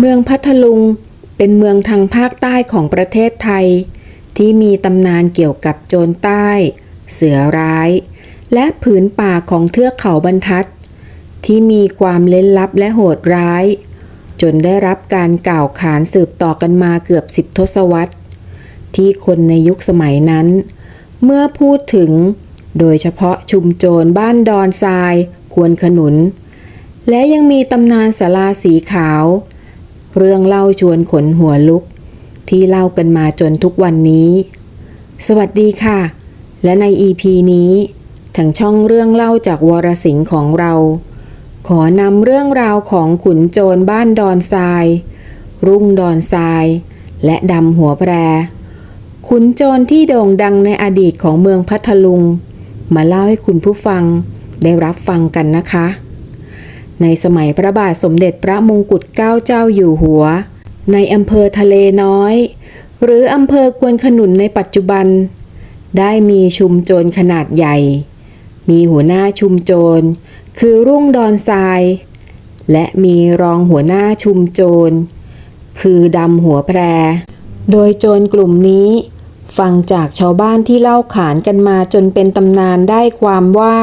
เมืองพัทลุงเป็นเมืองทางภาคใต้ของประเทศไทย ที่มีตำนานเกี่ยวกับโจรใต้ เสือร้าย และผืนป่าของเทือกเขาบรรทัด ที่มีความเล้นลับและโหดร้าย จนได้รับการกล่าวขานสืบต่อกันมาเกือบสิบทศวรรษ ที่คนในยุคสมัยนั้น เมื่อพูดถึง โดยเฉพาะชุมโจรบ้านดอนทราย ควรขนุน และยังมีตำนานสาราสีขาว เรื่องเล่าชวนขนหัวลุก ที่เล่ากันมาจนทุกวันนี้ สวัสดีค่ะ และใน EP นี้ทางช่องเรื่องเล่าจากวรสิงห์ของเรา ขอนำเรื่องราวของขุนโจรบ้านดอนทราย รุ่งดอนทราย และดำหัวแพรขุนโจรที่โด่งดังในอดีตของเมืองพัทลุง มาเล่าให้คุณผู้ฟังได้รับฟังกันนะคะ ในสมัยพระบาทสมเด็จพระมงกุฎเกล้าเจ้าอยู่หัว ในอำเภอทะเลน้อย หรืออำเภอควนขนุนในปัจจุบัน ได้มีชุมโจรขนาดใหญ่ มีหัวหน้าชุมโจร คือรุ่งดอนทราย และมีรองหัวหน้าชุมโจร คือดำหัวแพร โดยโจรกลุ่มนี้ฟังจากชาวบ้านที่เล่าขานกันมาจนเป็นตำนานได้ความว่า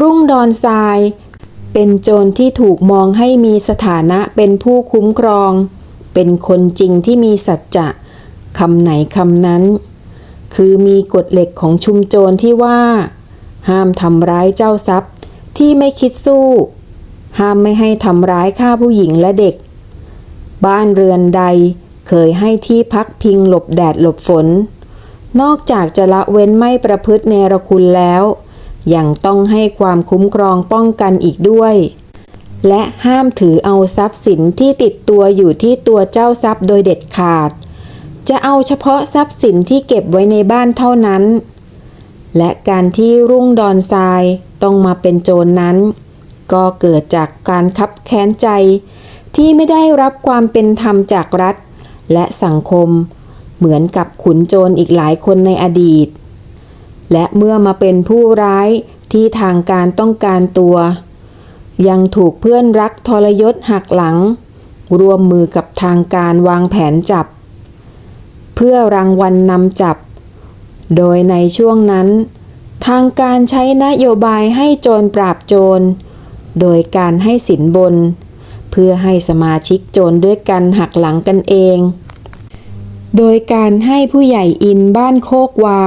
รุ่งดอนทราย เป็นโจรที่ถูกมองให้มีสถานะเป็นผู้คุ้มครอง เป็นคนจริงที่มีสัจจะคำไหนคำนั้น คือมีกฎเหล็กของชุมโจรที่ว่า ห้ามทำร้ายเจ้าทรัพย์ที่ไม่คิดสู้ ห้ามไม่ให้ทำร้ายฆ่าผู้หญิงและเด็ก บ้านเรือนใดเคยให้ที่พักพิงหลบแดดหลบฝน นอกจากจะละเว้นไม่ประพฤติเนรคุณแล้ว ยังต้องให้ความคุ้มครองป้องกันอีกด้วย และห้ามถือเอาทรัพย์สินที่ติดตัวอยู่ที่ตัวเจ้าทรัพย์โดยเด็ดขาด จะเอาเฉพาะทรัพย์สินที่เก็บไว้ในบ้านเท่านั้น และการที่รุ่งดอนทรายต้องมาเป็นโจรนนั้น ก็เกิดจากการคับแค้นใจ ที่ไม่ได้รับความเป็นธรรมจากรัฐ และสังคม เหมือนกับขุนโจรอีกหลายคนในอดีต และเมื่อมาเป็นผู้ร้ายที่ทางการต้องการตัว ยังถูกเพื่อนรักทรยศหักหลัง รวมมือกับทางการวางแผนจับ เพื่อรางวัลนำจับ โดยในช่วงนั้น ทางการใช้นโยบายให้โจรปราบโจร โดยการให้สินบน เพื่อให้สมาชิกโจรด้วยกันหักหลังกันเอง โดยการให้ผู้ใหญ่อินบ้านโคกวา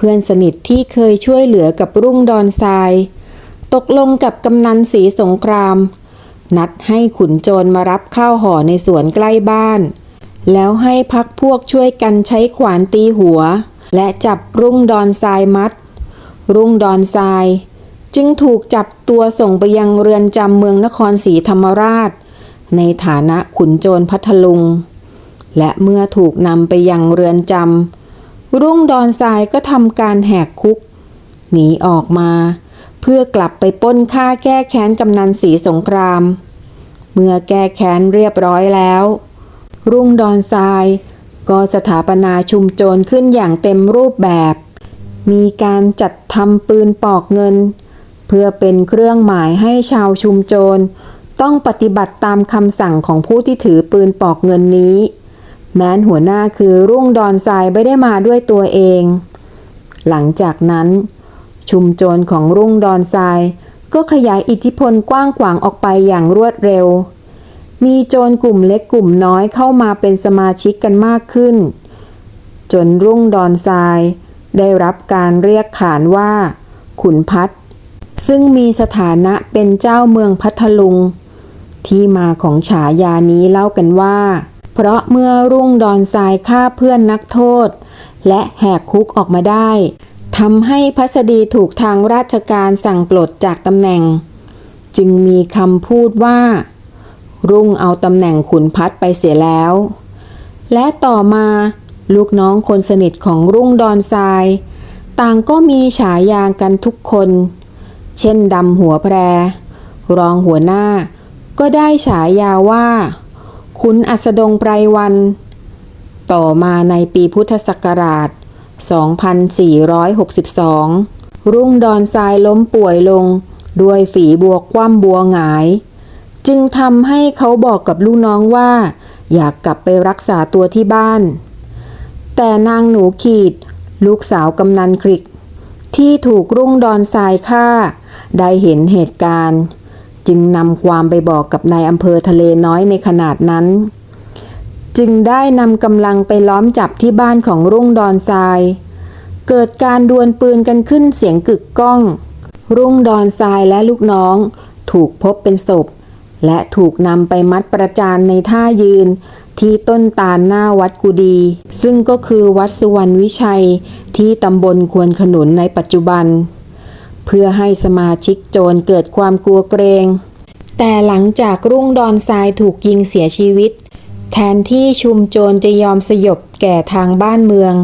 เพื่อนสนิทที่เคยช่วยเหลือกับรุ่งดอนทราย ตกลงกับกำนันศรีสงคราม นัดให้ขุนโจรมารับข้าวห่อในสวนใกล้บ้าน แล้วให้พักพวกช่วยกันใช้ขวานตีหัว และจับรุ่งดอนทรายมัด รุ่งดอนทรายจึงถูกจับตัวส่งไปยังเรือนจำเมืองนครศรีธรรมราช ในฐานะขุนโจรพัทลุง และเมื่อถูกนำไปยังเรือนจำ รุ่งดอนทรายก็ทำการแหกคุก หนีออกมา เพื่อกลับไปป้นฆ่าแก้แค้นกำนันศรีสงคราม เมื่อแก้แค้นเรียบร้อยแล้ว รุ่งดอนทราย ก็สถาปนาชุมโจรขึ้นอย่างเต็มรูปแบบ มีการจัดทำปืนปอกเงิน เพื่อเป็นเครื่องหมายให้ชาวชุมโจรต้องปฏิบัติตามคำสั่งของผู้ที่ถือปืนปอกเงินนี้ แม้นหัวหน้าคือรุ่งดอนทรายไม่ได้มาด้วยตัวเอง หลังจากนั้น ชุมโจรของรุ่งดอนทรายก็ขยายอิทธิพลกว้างขวางออกไปอย่างรวดเร็ว มีโจรกลุ่มเล็กกลุ่มน้อยเข้ามาเป็นสมาชิกกันมากขึ้น จนรุ่งดอนทราย ได้รับการเรียกขานว่า ขุนพัดซึ่งมีสถานะเป็นเจ้าเมืองพัทลุง ที่มาของฉายานี้เล่ากันว่า เพราะเมื่อรุ่งดอนทรายฆ่าเพื่อนนักโทษ และแหกคุกออกมาได้ทำให้พัสดีถูกทางราชการสั่งปลดจากตำแหน่ง จึงมีคำพูดว่า รุ่งเอาตำแหน่งขุนพัดไปเสียแล้ว และต่อมาลูกน้องคนสนิทของรุ่งดอนทราย ต่างก็มีฉายากันทุกคน เช่นดำหัวแพร รองหัวหน้า ก็ได้ฉายาว่า ขุนอัสดงไพรวัน ต่อมาในปีพุทธศักราช 2462 รุ่งดอนทรายล้มป่วยลง ด้วยฝีบวกคว่ำบัวหงาย จึงทำให้เขาบอกกับลูกน้องว่า อยากกลับไปรักษาตัวที่บ้าน แต่นางหนูขีด ลูกสาวกำนันคริก ที่ถูกรุ่งดอนทรายฆ่า ได้เห็นเหตุการณ์ จึงนำความไปบอกกับนายอำเภอทะเลน้อยในขนาดนั้น จึงได้นำกำลังไปล้อมจับที่บ้านของรุ่งดอนทราย เกิดการดวลปืนกันขึ้นเสียงกึกก้อง รุ่งดอนทรายและลูกน้อง ถูกพบเป็นศพ และถูกนำไปมัดประจานในท่ายืนที่ต้นตาลหน้าวัดกุดี ซึ่งก็คือวัดสุวรรณวิชัยที่ตำบลควนขนุนในปัจจุบัน เพื่อให้สมาชิกโจรเกิดความกลัวเกรง แต่หลังจากรุ่งดอนทรายถูกยิงเสียชีวิต แทนที่ชุมโจรจะยอมสยบแก่ทางบ้านเมือง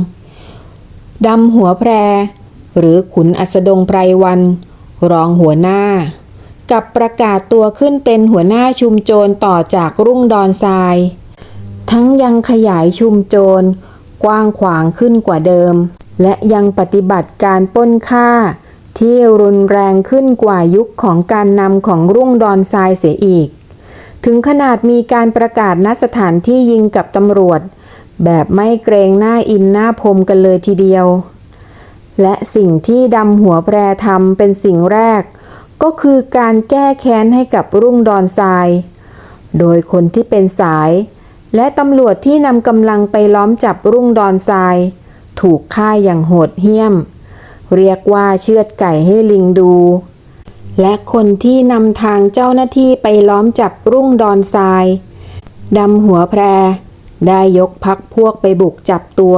ดำหัวแพร หรือขุนอัสดงไพรวัน รองหัวหน้า กับประกาศตัวขึ้นเป็นหัวหน้าชุมโจรต่อจากรุ่งดอนทราย ทั้งยังขยายชุมโจรกว้างขวางขึ้นกว่าเดิม และยังปฏิบัติการป้นฆ่า ที่รุนแรงขึ้นกว่ายุคของการนำของรุ่งดอนทรายเสียอีก ถึงขนาดมีการประกาศณสถานที่ยิงกับตำรวจ แบบไม่เกรงหน้าอินหน้าพรมกันเลยทีเดียว และสิ่งที่ดำหัวแปรทำเป็นสิ่งแรก ก็คือการแก้แค้นให้กับรุ่งดอนทราย โดยคนที่เป็นสาย และตำรวจที่นำกำลังไปล้อมจับรุ่งดอนทราย ถูกฆ่าอย่างโหดเหี้ยม เรียกว่าเชือดไก่ให้ลิงดู และคนที่นำทางเจ้าหน้าที่ไปล้อมจับรุ่งดอนทรายดำหัวแพร ได้ยกพักพวกไปบุกจับตัว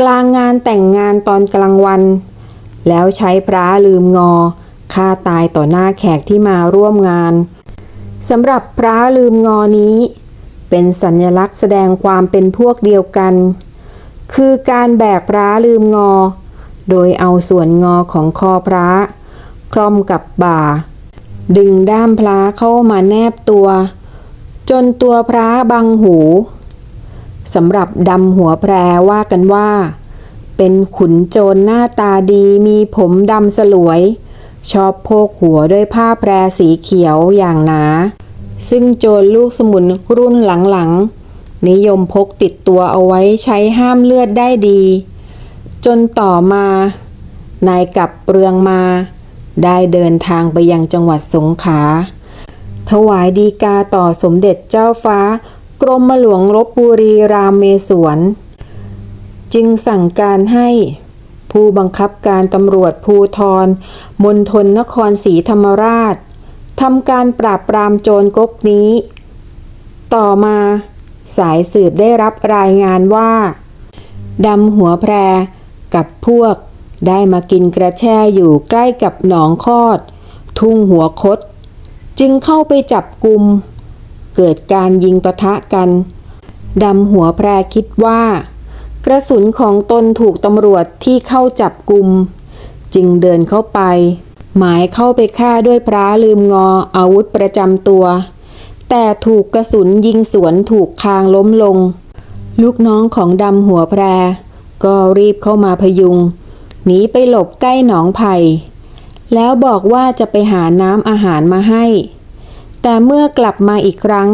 กลางงานแต่งงานตอนกลางวัน แล้วใช้พระลืมงอฆ่าตายต่อหน้าแขกที่มาร่วมงานสำหรับพระลืมงอนี้ เป็นสัญลักษณ์แสดงความเป็นพวกเดียวกัน คือการแบกพระลืมงอ โดยเอาส่วนงอของคอพระ คล่อมกับบ่า ดึงด้ามพระเข้ามาแนบตัว จนตัวพระบังหูสำหรับดำหัวแพรว่ากันว่า เป็นขุนโจรหน้าตาดีมีผมดำสลวย ชอบโพกหัวด้วยผ้าแพรสีเขียวอย่างหนา ซึ่งโจรลูกสมุนรุ่นหลังๆ นิยมพกติดตัวเอาไว้ใช้ห้ามเลือดได้ดี จนต่อมา นายกับเรืองมา ได้เดินทางไปยังจังหวัดสงขลาถวายดีกาต่อสมเด็จเจ้าฟ้า กรมหลวงลบบุรีรามเมศวร จึงสั่งการให้ผู้บังคับการตำรวจภูทรมณฑลนครศรีธรรมราชทำการปราบปรามโจรก๊กนี้ ต่อมาสายสืบได้รับรายงานว่าดำหัวแพร กับพวก ได้มากินกระแช่อยู่ใกล้กับหนองคอด ทุ่งหัวคด จึงเข้าไปจับกลุ่มเกิดการยิงประทะกันดำหัวแพรคิดว่า กระสุนของตนถูกตำรวจที่เข้าจับกลุ่มจึงเดินเข้าไป หมายเข้าไปฆ่าด้วยพระลืมงออาวุธประจำตัว แต่ถูกกระสุนยิงสวนถูกคางล้มลง ลูกน้องของดำหัวแพร ก็รีบเข้ามาพยุง หนีไปหลบใกล้หนองไผ่แล้วบอกว่าจะไปหาน้ำอาหารมาให้ แต่เมื่อกลับมาอีกครั้ง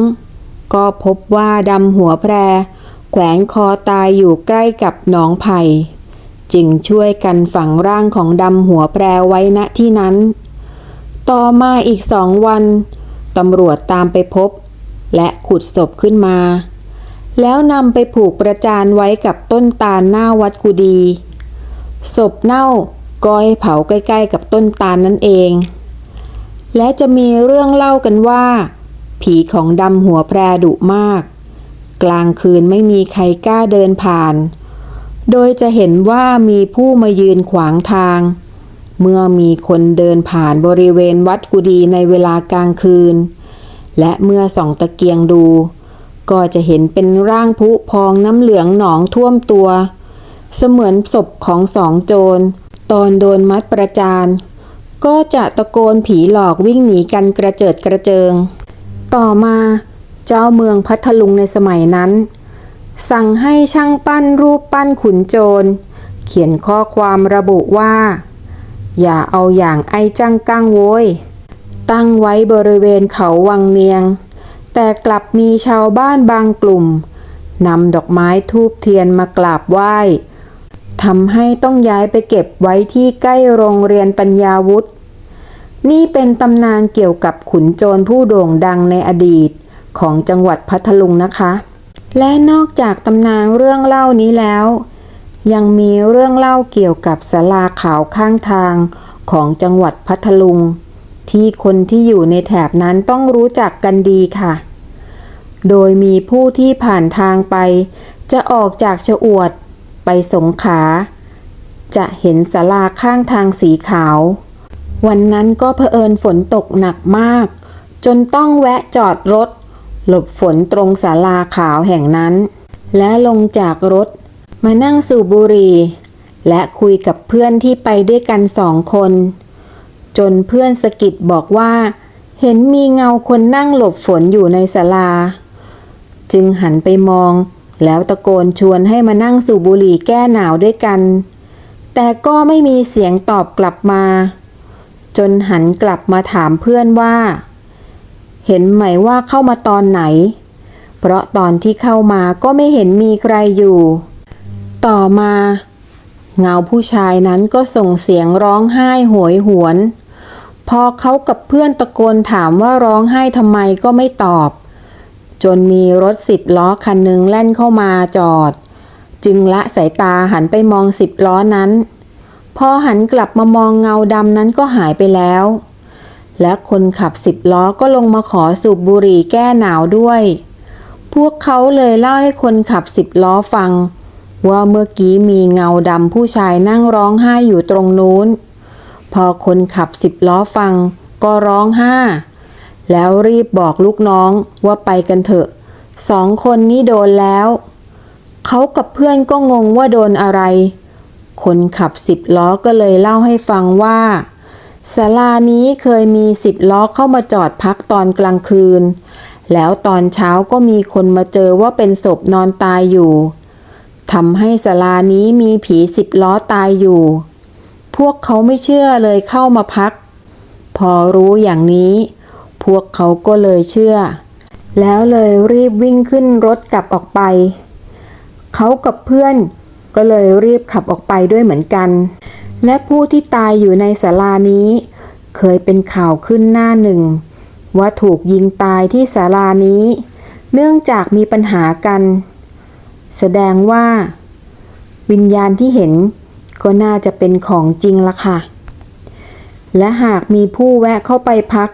ก็พบว่าดำหัวแพร แขวนคอตายอยู่ใกล้กับหนองไผ่จึงช่วยกันฝังร่างของดำหัวแพรไว้ณที่นั้น ต่อมาอีกสองวัน ตำรวจตามไปพบ และขุดศพขึ้นมา แล้วนำไปผูกประจานไว้กับต้นตาลหน้าวัดกุดี ศพเน่าก็ให้เผาใกล้ๆกับต้นตาลนั่นเอง และจะมีเรื่องเล่ากันว่า ผีของดำหัวแพรดุมาก กลางคืนไม่มีใครกล้าเดินผ่าน โดยจะเห็นว่ามีผู้มายืนขวางทาง เมื่อมีคนเดินผ่านบริเวณวัดกุดีในเวลากลางคืน และเมื่อส่องตะเกียงดู ก็จะเห็นเป็นร่างผุพองน้ำเหลืองหนองท่วมตัว เสมือนศพของสองโจร ตอนโดนมัดประจานก็จะตะโกนผีหลอกวิ่งหนีกันกระเจิดกระเจิง ต่อมาเจ้าเมืองพัทลุงในสมัยนั้น สั่งให้ช่างปั้นรูปปั้นขุนโจร เขียนข้อความระบุว่า อย่าเอาอย่างไอ้จังกั้งโว้ย ตั้งไว้บริเวณเขาวังเนียง แต่กลับมีชาวบ้านบางกลุ่มนำดอกไม้ทูบเทียนมากราบไหว้ทำให้ต้องย้ายไปเก็บไว้ที่ใกล้โรงเรียนปัญญาวุฒินี่เป็นตำนานเกี่ยวกับขุนโจรผู้โด่งดังในอดีตของจังหวัดพัทลุงนะคะ และนอกจากตำนานเรื่องเล่านี้แล้ว ยังมีเรื่องเล่าเกี่ยวกับศาลาขาวข้างทางของจังหวัดพัทลุง ที่คนที่อยู่ในแถบนั้นต้องรู้จักกันดีค่ะ โดยมีผู้ที่ผ่านทางไป จะออกจากชะอวด ไปสงขา จะเห็นศาลาข้างทางสีขาว วันนั้นก็เผอิญฝนตกหนักมาก จนต้องแวะจอดรถ หลบฝนตรงศาลาขาวแห่งนั้น และลงจากรถ มานั่งสูบบุหรี่และคุยกับเพื่อนที่ไปด้วยกันสองคน จนเพื่อนสกิดบอกว่า เห็นมีเงาคนนั่งหลบฝนอยู่ในศาลา จึงหันไปมอง แล้วตะโกนชวนให้มานั่งสูบบุหรี่แก้หนาวด้วยกัน แต่ก็ไม่มีเสียงตอบกลับมา จนหันกลับมาถามเพื่อนว่า เห็นไหมว่าเข้ามาตอนไหน เพราะตอนที่เข้ามาก็ไม่เห็นมีใครอยู่ ต่อมา เงาผู้ชายนั้นก็ส่งเสียงร้องไห้โหยหวน พอเขากับเพื่อนตะโกนถามว่าร้องไห้ทำไมก็ไม่ตอบ จนมีรถสิบล้อคันหนึ่งแล่นเข้ามาจอด จึงละสายตาหันไปมองสิบล้อนั้น พอหันกลับมามองเงาดำนั้นก็หายไปแล้ว และคนขับสิบล้อก็ลงมาขอสูบบุหรี่แก้หนาวด้วย พวกเขาเลยเล่าให้คนขับสิบล้อฟัง ว่าเมื่อกี้มีเงาดำผู้ชายนั่งร้องไห้อยู่ตรงนู้น พอคนขับสิบล้อฟังก็ร้องไห้ แล้วรีบบอกลูกน้องว่าไปกันเถอะสองคนนี้โดนแล้ว เขากับเพื่อนก็งงว่าโดนอะไร คนขับสิบล้อก็เลยเล่าให้ฟังว่าศาลานี้เคยมีสิบล้อเข้ามาจอดพักตอนกลางคืน แล้วตอนเช้าก็มีคนมาเจอว่าเป็นศพนอนตายอยู่ทำให้ศาลานี้มีผีสิบล้อตายอยู่ พวกเขาไม่เชื่อเลยเข้ามาพัก พอรู้อย่างนี้ วกเขาก็เลยเชื่อ แล้วเลยรีบวิ่งขึ้นรถกลับออกไป เขากับเพื่อนก็เลยรีบขับออกไปด้วยเหมือนกัน และผู้ที่ตายอยู่ในศาลานี้ เคยเป็นข่าวขึ้นหน้าหนึ่ง ว่าถูกยิงตายที่ศาลานี้ เนื่องจากมีปัญหากัน แสดงว่า วิญญาณที่เห็นก็น่าจะเป็นของจริงละค่ะ และหากมีผู้แวะเข้าไปพัก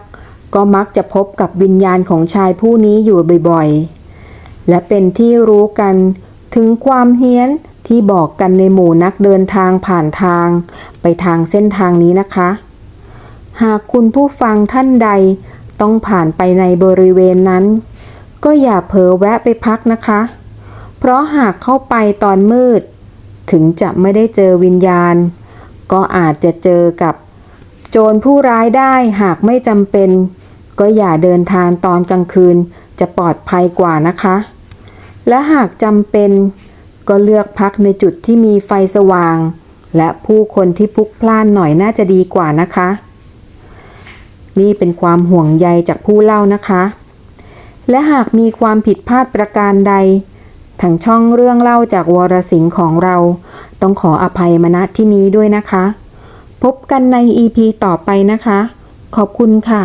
ก็มักจะพบกับวิญญาณของชายผู้นี้อยู่บ่อยๆ และเป็นที่รู้กันถึงความเฮี้ยนที่บอกกันในหมู่นักเดินทางผ่านทาง ไปทางเส้นทางนี้นะคะ หากคุณผู้ฟังท่านใดต้องผ่านไปในบริเวณนั้น ก็อย่าเผลอแวะไปพักนะคะ เพราะหากเข้าไปตอนมืด ถึงจะไม่ได้เจอวิญญาณ ก็อาจจะเจอกับ โจรผู้ร้ายได้หากไม่จำเป็น ก็อย่าเดินทางตอนกลางคืนจะปลอดภัยกว่านะคะ และหากจำเป็นก็เลือกพักในจุดที่มีไฟสว่าง และผู้คนที่พลุกพล่านหน่อยน่าจะดีกว่านะคะ นี่เป็นความห่วงใยจากผู้เล่านะคะ และหากมีความผิดพลาดประการใดทางช่องเรื่องเล่าจากวรสิงห์ของเรา ต้องขออภัยมาณที่นี้ด้วยนะคะ พบกันใน EP ต่อไปนะคะ ขอบคุณค่ะ